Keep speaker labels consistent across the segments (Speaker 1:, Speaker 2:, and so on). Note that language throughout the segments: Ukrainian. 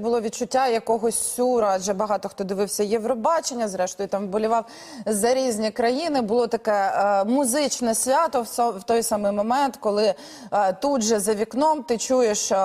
Speaker 1: Було відчуття якогось сюра, адже багато хто дивився Євробачення, зрештою там вболівав за різні країни. Було таке е, музичне свято в, со- в той самий момент, коли е, тут же за вікном ти чуєш е,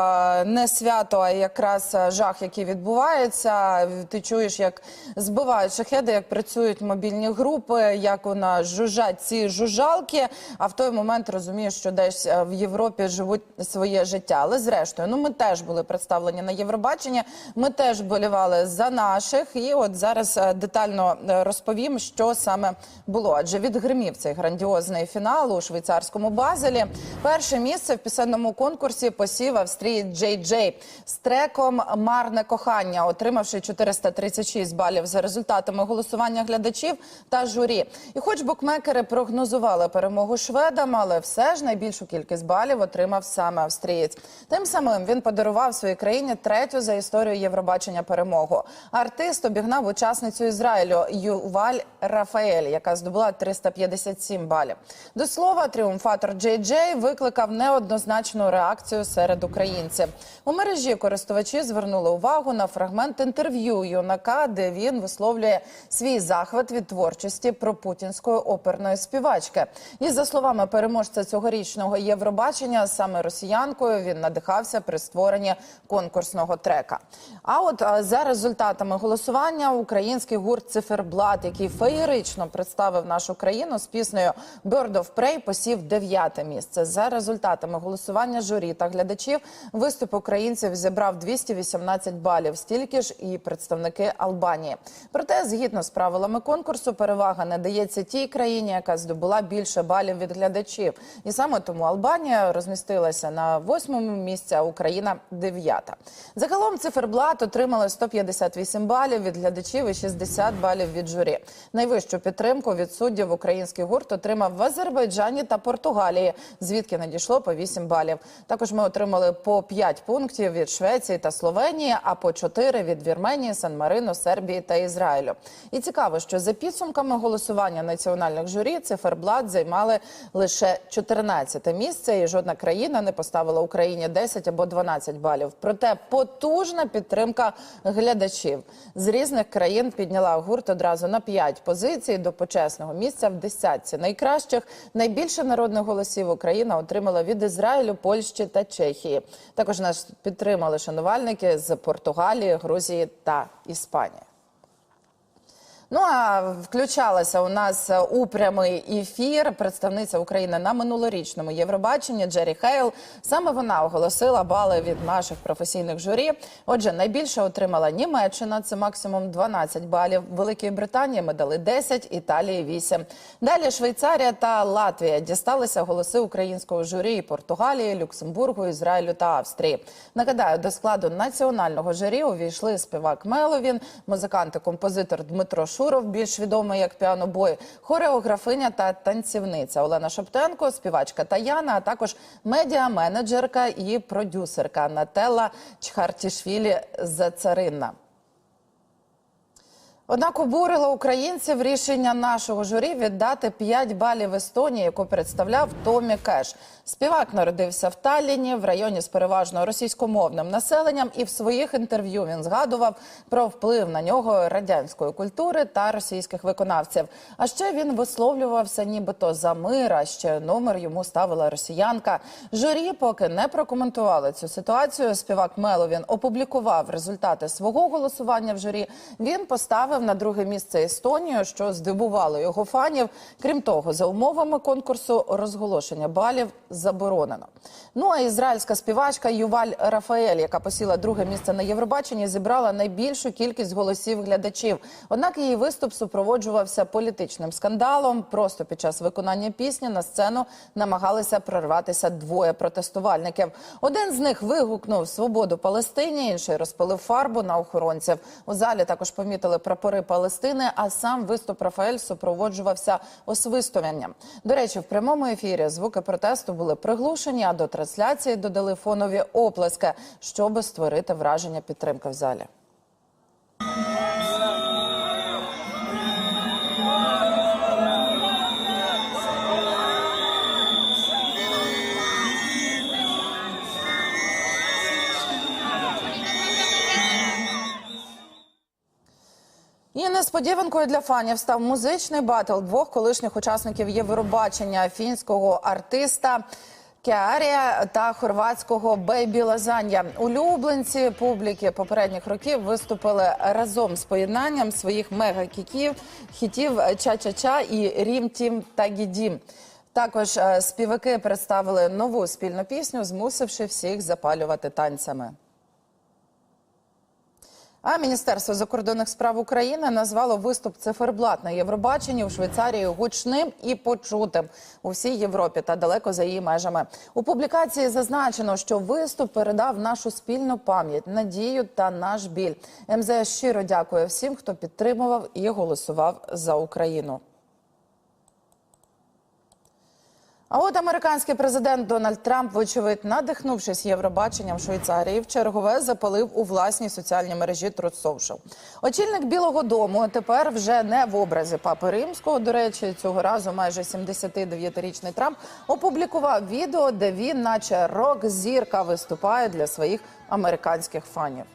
Speaker 1: не свято, а якраз е, жах, який відбувається. Ти чуєш, як збивають шахеди, як працюють мобільні групи, як вона жужжать ці жужжалки. А в той момент розумієш, що десь е, в Європі живуть своє життя. Але зрештою, ну ми теж були представлені на Євробаченні. Ми теж болівали за наших, і от зараз е, детально е, розповім, що саме було. Адже відгримів цей грандіозний фінал у швейцарському базелі. Перше місце в пісенному конкурсі посів Австрії Джей Джей з треком Марне кохання, отримавши 436 балів за результатами голосування глядачів та журі. І хоч букмекери прогнозували перемогу шведам, але все ж найбільшу кількість балів отримав саме австрієць. Тим самим він подарував своїй країні третю за історію Євробачення перемогу. Артист обігнав учасницю Ізраїлю Юваль Рафаель, яка здобула 357 балів. До слова, тріумфатор Джей Джей викликав неоднозначну реакцію серед українців. У мережі користувачі звернули увагу на фрагмент інтерв'ю юнака, де він висловлює свій захват від творчості про путінської оперної співачки. І за словами переможця цьогорічного Євробачення, саме росіянкою він надихався при створенні конкурсного трека. А от за результатами голосування український гурт Циферблат, який феєрично представив нашу країну з піснею «Bird of Prey», посів дев'яте місце. За результатами голосування журі та глядачів виступ українців зібрав 218 балів, стільки ж і представники Албанії. Проте, згідно з правилами конкурсу, перевага надається тій країні, яка здобула більше балів від глядачів. І саме тому Албанія розмістилася на восьмому місці, а Україна дев'ята. Загалом циферблат отримали 158 балів від глядачів і 60 балів від журі. Найвищу підтримку від суддів український гурт отримав в Азербайджані та Португалії, звідки надійшло по 8 балів. Також ми отримали по 5 пунктів від Швеції та Словенії, а по 4 від Вірменії, Сан-Марино, Сербії та Ізраїлю. І цікаво, що за підсумками голосування національних журі циферблат займали лише 14 місце, і жодна країна не поставила Україні 10 або 12 балів. Проте потужна підтримка глядачів з різних країн підняла гурт одразу на 5 позицій до почесного місця в десятці найкращих. Найбільше народних голосів Україна отримала від Ізраїлю, Польщі та Чехії. Також нас підтримали шанувальники з Португалії, Грузії та Іспанії. Ну а включалася у нас у прямий ефір представниця України на минулорічному Євробаченні Джері Хейл. Саме вона оголосила бали від наших професійних журі. Отже, найбільше отримала Німеччина, це максимум 12 балів. Великої Британії ми дали 10, Італії 8. Далі Швейцарія та Латвія дісталися голоси українського журі Португалії, Люксембургу, Ізраїлю та Австрії. Нагадаю, до складу національного журі увійшли співак Меловін, музикант і композитор Дмитро Шуров, більш відомий як піанобой, хореографиня та танцівниця Олена Шоптенко, співачка Таяна, а також медіа-менеджерка і продюсерка Нателла Чхартішвілі Зацаринна. Однак обурило українців рішення нашого журі віддати 5 балів Естонії, яку представляв Томі Кеш. Співак народився в Талліні, в районі з переважно російськомовним населенням, і в своїх інтерв'ю він згадував про вплив на нього радянської культури та російських виконавців. А ще він висловлювався, нібито за мир, а ще номер йому ставила росіянка. Журі поки не прокоментували цю ситуацію. Співак Меловін опублікував результати свого голосування в журі. Він поставив на друге місце Естонію, що здивувало його фанів. Крім того, за умовами конкурсу розголошення балів заборонено. Ну а ізраїльська співачка Юваль Рафаель, яка посіла друге місце на Євробаченні, зібрала найбільшу кількість голосів глядачів. Однак її виступ супроводжувався політичним скандалом. Просто під час виконання пісні на сцену намагалися прорватися двоє протестувальників. Один з них вигукнув свободу Палестині, інший розпилив фарбу на охоронців. У залі також помітили прапори Палестини. А сам виступ Рафаель супроводжувався освистуванням. До речі, в прямому ефірі звуки протесту були приглушені, а до трансляції додали фонові оплески, щоби створити враження підтримки в залі. І несподіванкою для фанів став музичний батл двох колишніх учасників Євробачення фінського артиста. Кеарія та хорватського Бейбі Лазанья. Улюбленці публіки попередніх років виступили разом з поєднанням своїх мега-кіків, хітів Ча-Ча-Ча і Рім Тім та Гідім. Також е, співаки представили нову спільну пісню, змусивши всіх запалювати танцями. А Міністерство закордонних справ України назвало виступ циферблат на Євробаченні у Швейцарії гучним і почутим у всій Європі та далеко за її межами. У публікації зазначено, що виступ передав нашу спільну пам'ять, надію та наш біль. МЗС щиро дякує всім, хто підтримував і голосував за Україну. А от американський президент Дональд Трамп, вочевидь, надихнувшись Євробаченням Швейцарії, в чергове запалив у власній соціальній мережі Truth Social. Очільник Білого Дому тепер вже не в образі папи римського. До речі, цього разу майже 79-річний Трамп опублікував відео, де він, наче рок-зірка, виступає для своїх американських фанів.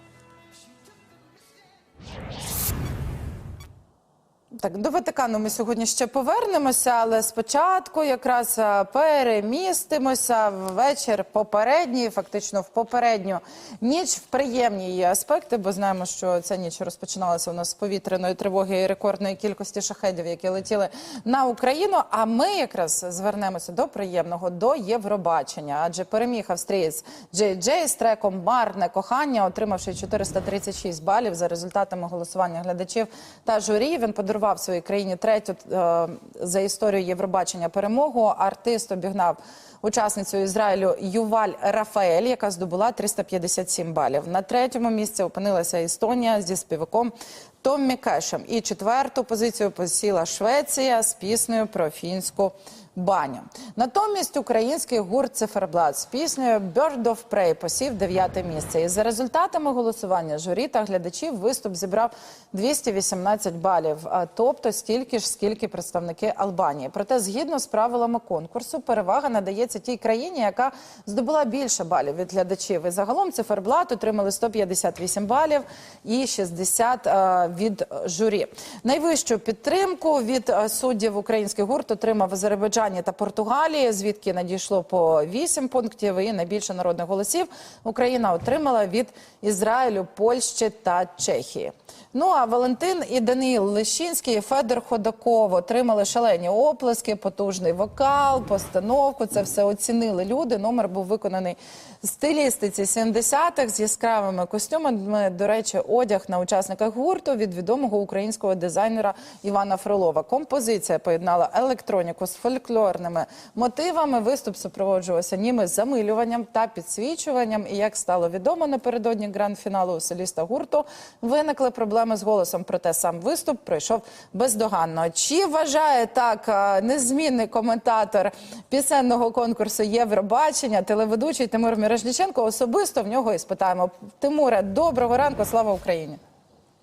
Speaker 1: Так, до Ватикану ми сьогодні ще повернемося, але спочатку якраз е, перемістимося в вечір попередній, фактично в попередню ніч, в приємні її аспекти, бо знаємо, що ця ніч розпочиналася у нас з повітряної тривоги і рекордної кількості шахедів, які летіли на Україну. А ми якраз звернемося до приємного, до Євробачення. Адже переміг австрієць Джей Джей з треком Марне кохання, отримавши 436 балів за результатами голосування глядачів та журі. Він подарував своїй країні третю е, за історію Євробачення перемогу. Артист обігнав учасницю Ізраїлю Юваль Рафаель, яка здобула 357 балів. На третьому місці опинилася Естонія зі співаком Томмі Кешем. І четверту позицію посіла Швеція з піснею про фінську баню. Натомість український гурт Циферблат з піснею Bird of Prey посів дев'яте місце. І за результатами голосування журі та глядачів виступ зібрав 218 балів, тобто стільки ж, скільки представники Албанії. Проте, згідно з правилами конкурсу, перевага надається тій країні, яка здобула більше балів від глядачів. І загалом циферблат отримали 158 балів і 60 е, від журі. Найвищу підтримку від е, суддів український гурт отримав в Азербайджані та Португалії, звідки надійшло по 8 пунктів. І найбільше народних голосів Україна отримала від Ізраїлю, Польщі та Чехії. Ну а Валентин і Даниїл Лещинський, і Федор Ходаков отримали шалені оплески, потужний вокал, постановку. Це все оцінили люди. Номер був виконаний в стилістиці 70-х з яскравими костюмами. До речі, одяг на учасниках гурту від відомого українського дизайнера Івана Фролова. Композиція поєднала електроніку з фольклорними мотивами. Виступ супроводжувався німи замилюванням та підсвічуванням. І як стало відомо напередодні гранд-фіналу у соліста гурту, виникли проблеми з голосом. Проте сам виступ пройшов бездоганно. Чи вважає так е, незмінний коментатор пісенного конкурсу Євробачення, телеведучий Тимур Міражніченко? Особисто в нього і спитаємо. Тимуре, доброго ранку, слава Україні!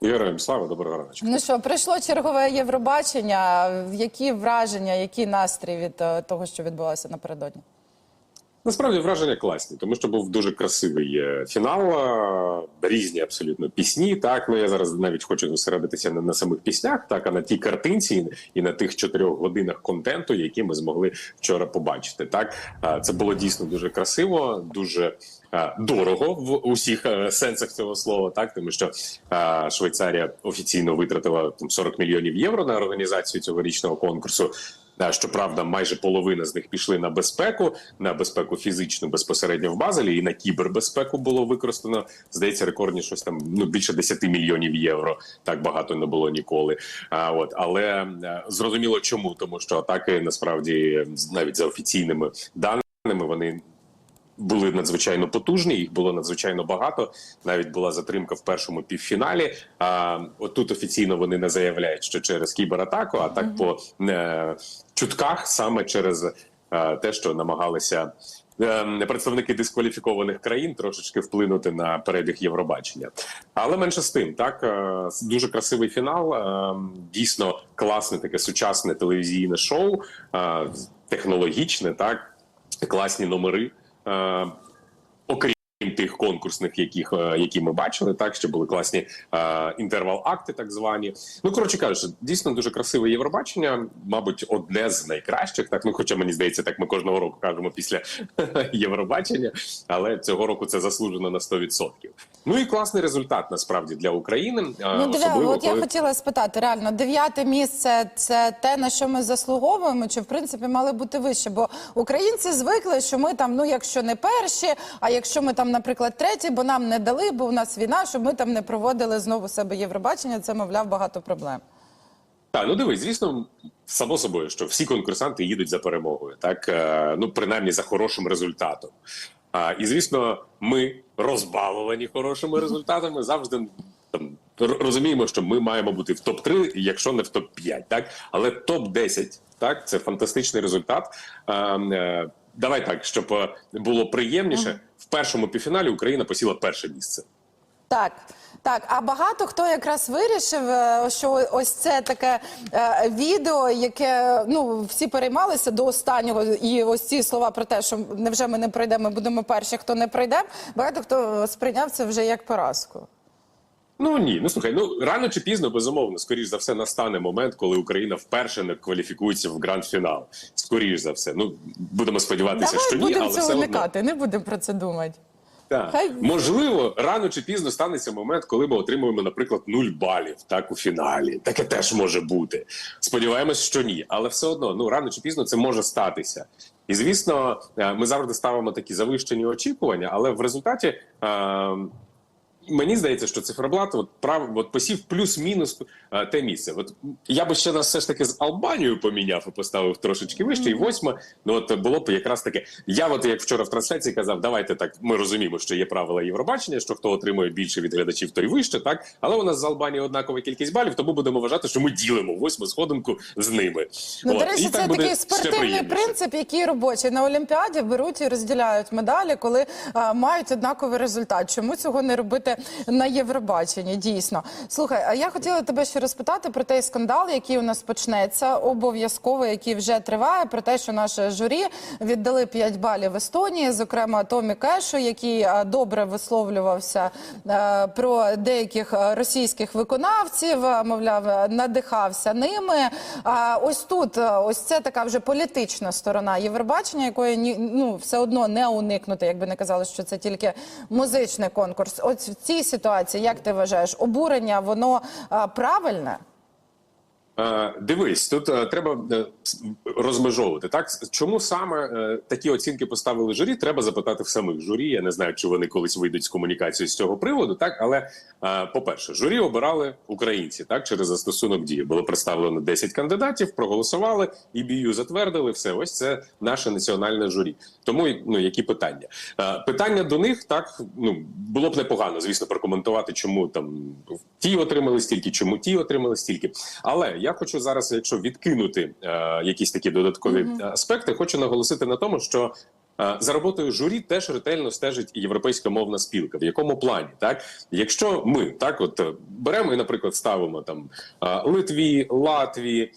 Speaker 2: Героям слава, доброго раночку.
Speaker 1: Ну що, прийшло чергове Євробачення. Які враження, який настрій від е, того, що відбулося напередодні?
Speaker 2: Насправді враження класні, тому що був дуже красивий е, фінал, е, різні абсолютно пісні. Так, ну я зараз навіть хочу зосередитися не на самих піснях, так а на тій картинці і на тих чотирьох годинах контенту, які ми змогли вчора побачити. Так це було дійсно дуже красиво, дуже дорого в усіх е, сенсах цього слова. Так, тому що е, Швейцарія офіційно витратила там 40 мільйонів євро на організацію цьогорічного конкурсу. Да, Щоправда, майже половина з них пішли на безпеку, на безпеку фізичну безпосередньо в Базелі, і на кібербезпеку було використано. Здається, рекордні щось там ну більше 10 мільйонів євро. Так багато не було ніколи. А от але е, зрозуміло, чому тому, що атаки насправді навіть за офіційними даними вони. Були надзвичайно потужні, їх було надзвичайно багато. Навіть була затримка в першому півфіналі. А отут офіційно вони не заявляють, що через кібератаку, а так по е, чутках, саме через е, те, що намагалися е, представники дискваліфікованих країн трошечки вплинути на перебіг Євробачення. Але менше з тим, так е, дуже красивий фінал. е, Дійсно класне таке сучасне телевізійне шоу, технологічне, так класні номери. Е, Окрім тих конкурсних, яких е, які ми бачили, так що були класні е, інтервал-акти, так звані. Ну коротше кажучи, дійсно дуже красиве Євробачення, мабуть, одне з найкращих. Так, ну хоча мені здається, так ми кожного року кажемо після Євробачення, але цього року це заслужено на 100%. Ну і класний результат насправді для України. е,
Speaker 1: Ну,
Speaker 2: особливо,
Speaker 1: от я хотіла спитати, реально, дев'яте місце це те, на що ми заслуговуємо, чи в принципі мали бути вище? Бо українці звикли, що ми там, ну якщо не перші, а якщо ми там, наприклад, треті, бо нам не дали, бо у нас війна, щоб ми там не проводили знову себе Євробачення, це мовляв багато проблем.
Speaker 2: Так, ну дивись, звісно, само собою, що всі конкурсанти їдуть за перемогою, так е, ну принаймні за хорошим результатом. А, і звісно, ми розбаловані хорошими результатами завжди там розуміємо, що ми маємо бути в топ 3 якщо не в топ 5 так але топ 10 так це фантастичний результат. Е, е, давай так, щоб е, було приємніше. В першому півфіналі Україна посіла перше місце.
Speaker 1: Так, так. А багато хто якраз вирішив, е, що ось це таке е, відео, яке ну всі переймалися до останнього, і ось ці слова про те, що невже ми не пройдемо, ми будемо перші, хто не пройде. Багато хто сприйняв це вже як поразку.
Speaker 2: Ну ні, ну слухай, ну рано чи пізно, безумовно, скоріш за все, настане момент, коли Україна вперше не кваліфікується в гранд-фінал. Скоріш за все. Ну будемо сподіватися,
Speaker 1: Давай
Speaker 2: що ні, але все одно.
Speaker 1: уникати, не будемо про це думати.
Speaker 2: Так.
Speaker 1: Хай-
Speaker 2: Можливо, рано чи пізно станеться момент, коли ми отримуємо, наприклад, нуль балів так у фіналі. Таке теж може бути. Сподіваємось, що ні, але все одно, ну рано чи пізно це може статися. І звісно, е, ми завжди ставимо такі завищені очікування, але в результаті. е, Мені здається, що циферблат от прав от посів плюс-мінус е, те місце. От я би ще нас все ж таки з Албанією поміняв і поставив трошечки вище, і восьме. Ну от було б якраз таке. Я, от як вчора в трансляції казав, давайте так. Ми розуміємо, що є правила Євробачення, що хто отримує більше від глядачів, той вище, так але у нас з Албанією однакова кількість балів, тому будемо вважати, що ми ділимо восьму сходинку з ними.
Speaker 1: Ну,
Speaker 2: От,
Speaker 1: до речі,
Speaker 2: і так
Speaker 1: це такий спортивний принцип, який робочий на Олімпіаді беруть і розділяють медалі, коли а, мають однаковий результат. Чому цього не робити на Євробаченні? Дійсно, слухай, а я хотіла тебе ще розпитати про той скандал, який у нас почнеться, обов'язково, який вже триває, про те, що наше журі віддали 5 балів Естонії, зокрема Томі Кешу, який добре висловлювався е, про деяких е, російських виконавців, е, мовляв, надихався ними. А ось тут, ось це така вже політична сторона Євробачення, якої ну все одно не уникнути, якби не казали, що це тільки музичний конкурс. Ось цій ситуації, як ти вважаєш, обурення воно е, правильне?
Speaker 2: Е, Дивись, тут е, треба розмежовувати. Так чому саме такі оцінки поставили журі? Треба запитати в самих журі. Я не знаю, чи вони колись вийдуть з комунікацією з цього приводу. Так, але е, по-перше, журі обирали українці. Так, через застосунок дії було представлено 10 кандидатів, проголосували і бію затвердили. Все, ось це наше національне журі. Тому ну які питання? Питання до них так ну було б непогано, звісно, прокоментувати, чому там ті отримали стільки, чому ті отримали стільки. Але я хочу зараз, якщо відкинути е, якісь такі додаткові е, аспекти, хочу наголосити на тому, що. Е, За роботою журі теж ретельно стежить і європейська мовна спілка. В якому плані, так якщо ми так, от е, беремо і, наприклад, ставимо там е, Литві, Латвії,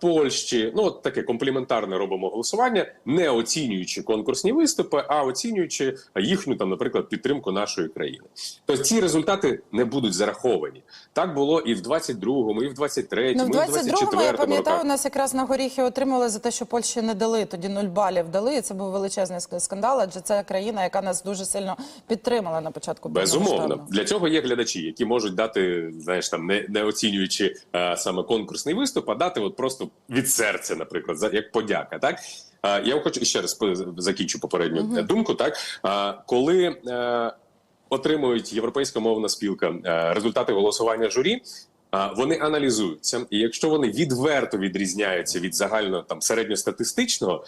Speaker 2: Польщі, ну от таке компліментарне робимо голосування, не оцінюючи конкурсні виступи, а оцінюючи їхню там, наприклад, підтримку нашої країни. То ці результати не будуть зараховані. Так було і в 22-му, і в 23-му,
Speaker 1: Ну, в
Speaker 2: і в
Speaker 1: 22-му, я пам'ятаю, у нас якраз на горіхи отримали за те, що Польщі не дали. Тоді нуль балів дали. І це був величезний ск- скандал, адже це країна, яка нас дуже сильно підтримала на початку
Speaker 2: Безумовно, для цього є глядачі, які можуть дати, знаєш, там не, не оцінюючи е, саме конкурсний виступ, а дати от просто від серця, наприклад, за як подяка. Так е, я хочу ще раз закінчу попередню е, думку. Так е, коли е, отримують європейська мовна спілка результати голосування журі. Вони аналізуються, і якщо вони відверто відрізняються від загального там середньостатистичного,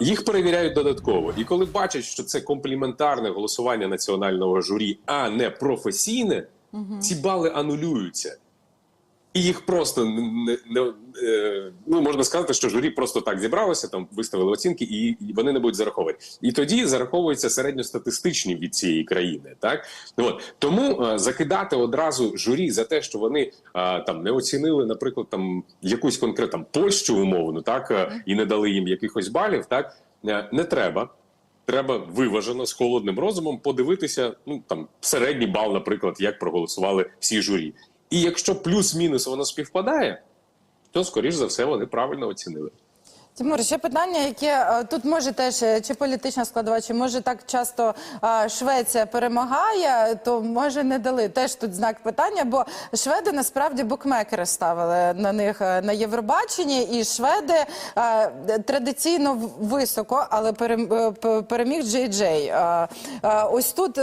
Speaker 2: їх перевіряють додатково. І коли бачать, що це компліментарне голосування національного журі, а не професійне, ці бали анулюються. І їх просто не, не е, ну можна сказати, що журі просто так зібралося, там виставили оцінки, і, і вони не будуть зараховані. І тоді зараховуються середньостатистичні від цієї країни. Так от тому е, закидати одразу журі за те, що вони е, там не оцінили, наприклад, там якусь конкретну Польщу умовну, так е, і не дали їм якихось балів, так е, не треба. треба виважено з холодним розумом подивитися. Ну там середній бал, наприклад, як проголосували всі журі. І якщо плюс-мінус воно співпадає, то скоріш за все вони правильно оцінили.
Speaker 1: Тимур, ще питання, яке е, тут може теж е, чи політична складова, чи може так часто Швеція перемагає, то може не дали. Теж тут знак питання, бо шведи насправді букмекери ставили на них е, на Євробаченні, і шведи традиційно високо, але перем- переміг Джей Джей. Ось тут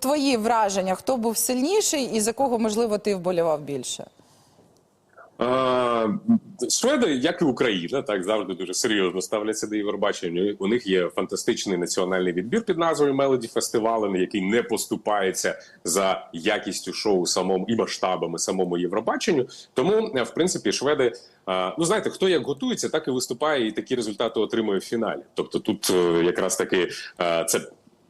Speaker 1: твої враження, хто був сильніший і за кого можливо ти вболівав більше.
Speaker 2: Шведи, як і Україна, так завжди дуже серйозно ставляться до Євробачення. У них є фантастичний національний відбір під назвою Мелоді Фестивален, який не поступається за якістю шоу самому і масштабами самому Євробаченню. Тому, е, в принципі, шведи. е, Ну, знаєте, хто як готується, так і виступає, і такі результати отримує в фіналі. Тобто, тут е, якраз таки це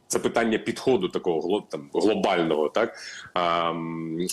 Speaker 2: це питання підходу такого там, глобального. Так а,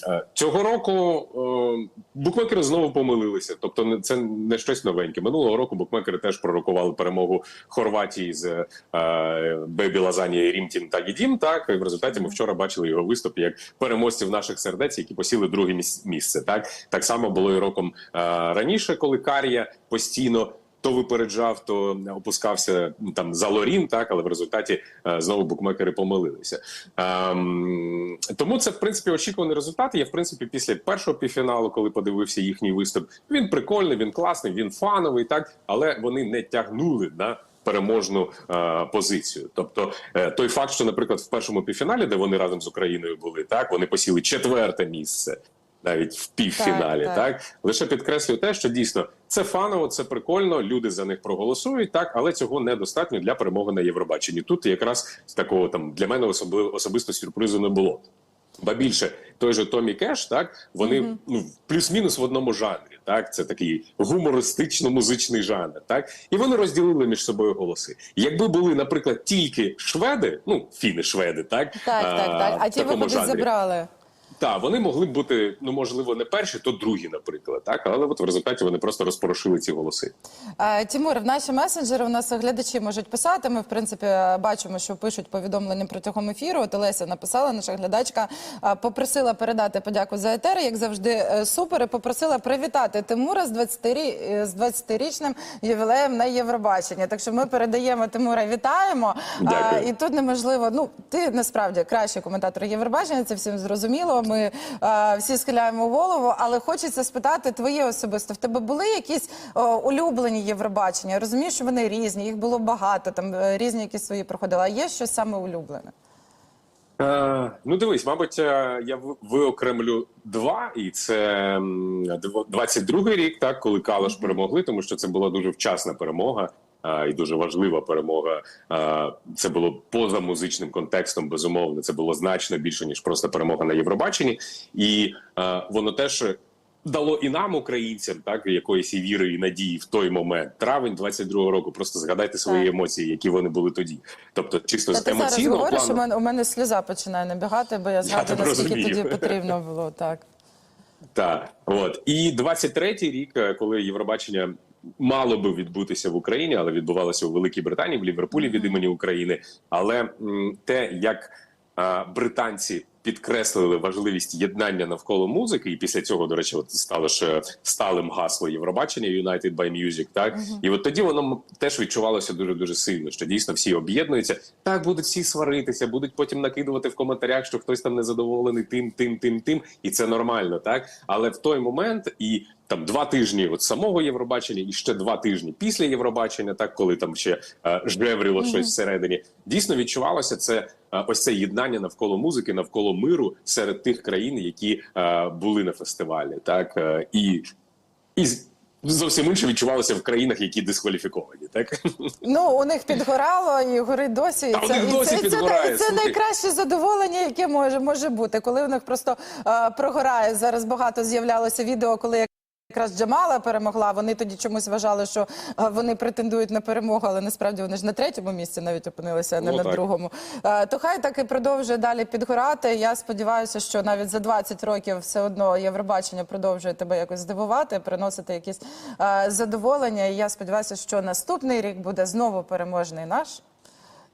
Speaker 2: е, цього року е, букмекери знову помилилися. Тобто, це не щось новеньке. Минулого року букмекери теж пророкували перемогу Хорватії з е, Бебі Лазанія і Рімтін та Гідім. Так і в результаті ми вчора бачили його виступ як переможців наших сердець, які посіли друге міс- місце. Так так само було і роком е, раніше, коли Карія постійно то випереджав, то опускався ну, там за Лорін, так але в результаті е, знову букмекери помилилися. Ем, тому це в принципі очікуваний результат. Я в принципі після першого півфіналу, коли подивився їхній виступ, він прикольний, він класний, він фановий, так але вони не тягнули на. Переможну е, позицію, тобто е, той факт, що, наприклад, в першому півфіналі, де вони разом з Україною були, так вони посіли четверте місце навіть в півфіналі,
Speaker 1: Так,
Speaker 2: так,
Speaker 1: так.
Speaker 2: лише підкреслюю те, що дійсно це фаново, це прикольно. Люди за них проголосують, так але цього недостатньо для перемоги на Євробаченні. Тут якраз такого там для мене особливо особисто сюрпризу не було. Ба більше той же Томі Кеш, так вони ну плюс-мінус в одному жанрі. Так, це такий гумористично-музичний жанр. Так і вони розділили між собою голоси. Якби були, наприклад, тільки шведи, ну фіни шведи, так
Speaker 1: Так, так, так. А ті виходить
Speaker 2: жанрі.
Speaker 1: забрали.
Speaker 2: Так, вони могли б бути, ну можливо, не перші, то другі, наприклад, так, але от в результаті вони просто розпорошили ці голоси.
Speaker 1: Е, Тимур, в наші месенджери у нас глядачі можуть писати. Ми, в принципі, е, бачимо, що пишуть повідомлення протягом ефіру. От Олеся написала, наша глядачка, е, попросила передати подяку за етер, як завжди, супер, і попросила привітати Тимура з 20 е, з 20-річним ювілеєм на Євробаченні. Так що ми передаємо Тимура, вітаємо.
Speaker 2: Дякую.
Speaker 1: І тут неможливо, ну, ти насправді кращий коментатор Євробачення, це всім зрозуміло. Ми е, всі схиляємо голову, але хочеться спитати твоє особисто. В тебе були якісь о, улюблені Євробачення? Я розумію, що вони різні, їх було багато, там е, різні якісь свої проходили. А є щось саме улюблене?
Speaker 2: Е, ну, дивись, мабуть, е, я виокремлю два, і це м, дв- 22-й рік, так, коли Калаш перемогли, тому що це була дуже вчасна перемога. І дуже важлива перемога. Це було поза музичним контекстом. Безумовно, це було значно більше ніж просто перемога на Євробаченні, і воно теж дало і нам, українцям, так якоїсь і віри і надії в той момент. Травень 22-го року. Просто згадайте свої
Speaker 1: Так.
Speaker 2: емоції, які вони були тоді. Тобто, чисто
Speaker 1: Та
Speaker 2: з
Speaker 1: ти зараз говориш,
Speaker 2: плану.
Speaker 1: у мене, у мене сльоза починає набігати, бо я згадую,
Speaker 2: тебе
Speaker 1: наскільки
Speaker 2: розумію.
Speaker 1: тоді потрібно було. Так.
Speaker 2: Так, от і 23-й рік, е, коли Євробачення мало би відбутися в Україні, але відбувалося у Великій Британії, в Ліверпулі від імені України. Але те, як британці підкреслили важливість єднання навколо музики, і після цього, до речі, от стало ж сталим гасло Євробачення United by Music, так і от тоді воно теж відчувалося дуже дуже сильно, що дійсно всі об'єднуються. Так будуть всі сваритися, будуть потім накидувати в коментарях, що хтось там незадоволений тим, тим, тим, тим, і це нормально, так але в той момент і. Там два тижні от самого Євробачення, і ще два тижні після Євробачення, так коли там ще е, жевріло щось всередині, дійсно відчувалося це е, ось це єднання навколо музики, навколо миру серед тих країн, які е, були на фестивалі, так е, і, і зовсім інше відчувалося в країнах, які дискваліфіковані, так
Speaker 1: Ну, у них підгорало і горить досі. І
Speaker 2: Та у них досі
Speaker 1: це, і це, і це найкраще задоволення, яке може, може бути. Коли у них просто е, прогорає. Зараз багато з'являлося відео, коли Якраз Джамала перемогла. Вони тоді чомусь вважали, що вони претендують на перемогу, але насправді вони ж на третьому місці навіть опинилися, а не
Speaker 2: Ну,
Speaker 1: на
Speaker 2: так.
Speaker 1: другому. То хай так і продовжує далі підгорати. Я сподіваюся, що навіть за 20 років все одно Євробачення продовжує тебе якось здивувати, приносити якісь задоволення. І я сподіваюся, що наступний рік буде знову переможний наш.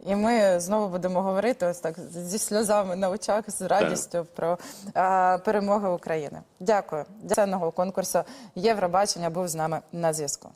Speaker 1: І ми знову будемо говорити ось так зі сльозами на очах, з радістю про а, перемоги України. Дякую. Дякую. конкурсу Євробачення був з нами на зв'язку.